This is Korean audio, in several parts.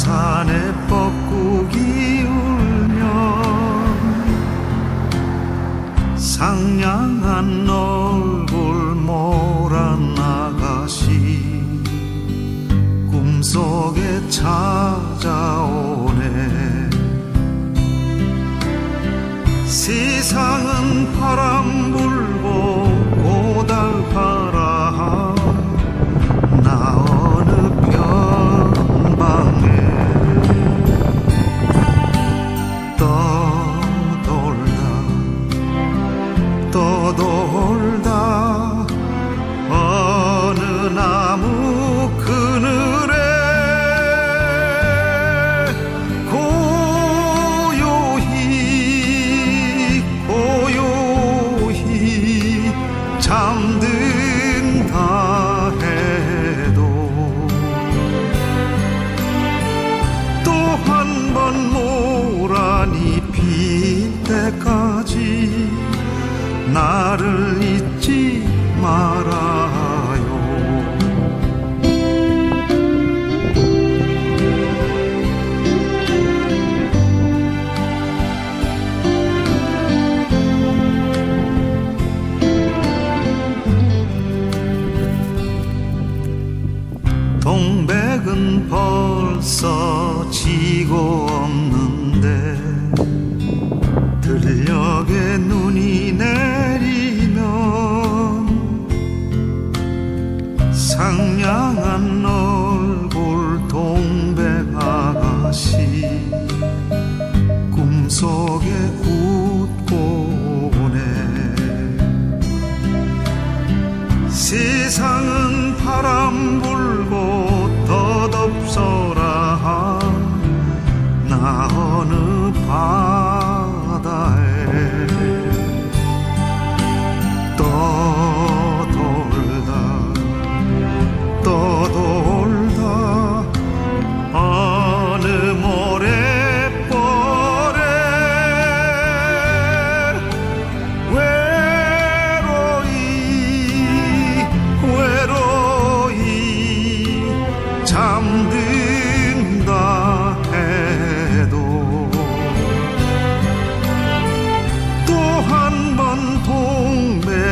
산에 뻐꾸기 울면 상냥한 얼굴 몰아나가시 꿈속에 찾아오네. 세상은 바람 불 todo 나를 잊지 말아요. 동백은 벌써 지고 없는데 들녘에 눈이 상냥한 얼굴 동백 아가씨. 꿈속에 웃고 오네. 세상은 바람 불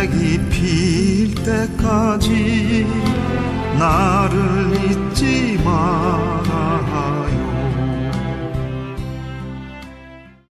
동백이 필 때까지 나를 잊지